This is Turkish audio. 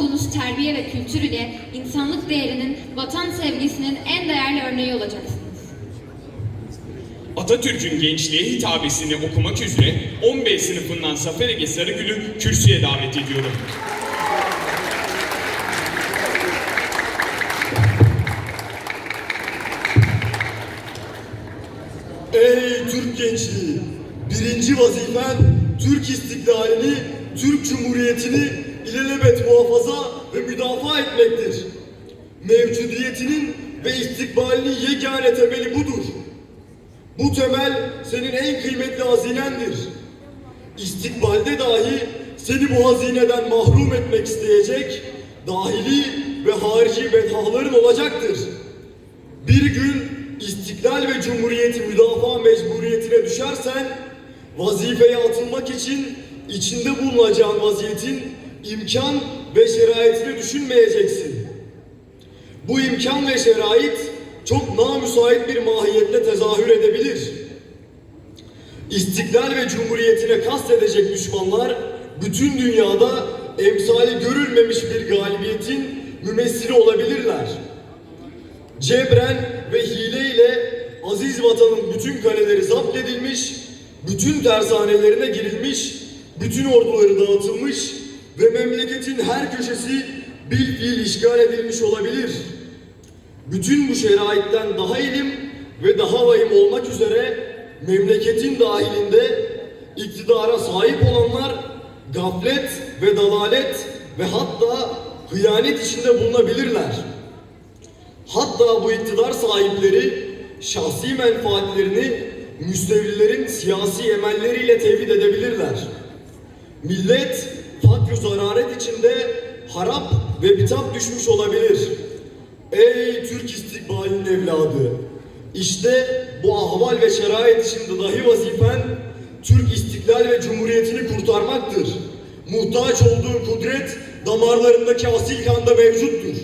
olduğunuz terbiye ve kültür ile insanlık değerinin, vatan sevgisinin en değerli örneği olacaksınız. Atatürk'ün gençliğe hitabesini okumak üzere 15 sınıfından Zafer Ege Sarıgül'ü kürsüye davet ediyorum. Ey Türk gençliği! Birinci vazifen Türk istiklalini, Türk Cumhuriyeti'ni ilelebet muhafaza ve müdafaa etmektir. Mevcudiyetinin ve istikbalinin yegane temeli budur. Bu temel senin en kıymetli hazinendir. İstikbalde dahi seni bu hazineden mahrum etmek isteyecek dahili ve harici bedhaların olacaktır. Bir gün istiklal ve cumhuriyeti müdafaa mecburiyetine düşersen vazifeye atılmak için içinde bulunacağın vaziyetin imkan ve şeraitini düşünmeyeceksin. Bu imkan ve şerait çok namüsait bir mahiyette tezahür edebilir. İstiklal ve cumhuriyetine kastedecek düşmanlar bütün dünyada emsali görülmemiş bir galibiyetin mümessili olabilirler. Cebren ve hileyle aziz vatanın bütün kaleleri zapt edilmiş, bütün tersanelerine girilmiş, bütün orduları dağıtılmış ve memleketin her köşesi bil fiil işgal edilmiş olabilir. Bütün bu şeraitten daha ilim ve daha vahim olmak üzere memleketin dahilinde iktidara sahip olanlar gaflet ve dalalet ve hatta hıyanet içinde bulunabilirler. Hatta bu iktidar sahipleri şahsi menfaatlerini müstevlilerin siyasi emelleriyle tevhid edebilirler. Millet içinde harap ve bitap düşmüş olabilir. Ey Türk istikbalinin evladı! İşte bu ahval ve şerait içinde dahi vazifen Türk istiklal ve cumhuriyetini kurtarmaktır. Muhtaç olduğu kudret damarlarındaki asil kanda mevcuttur.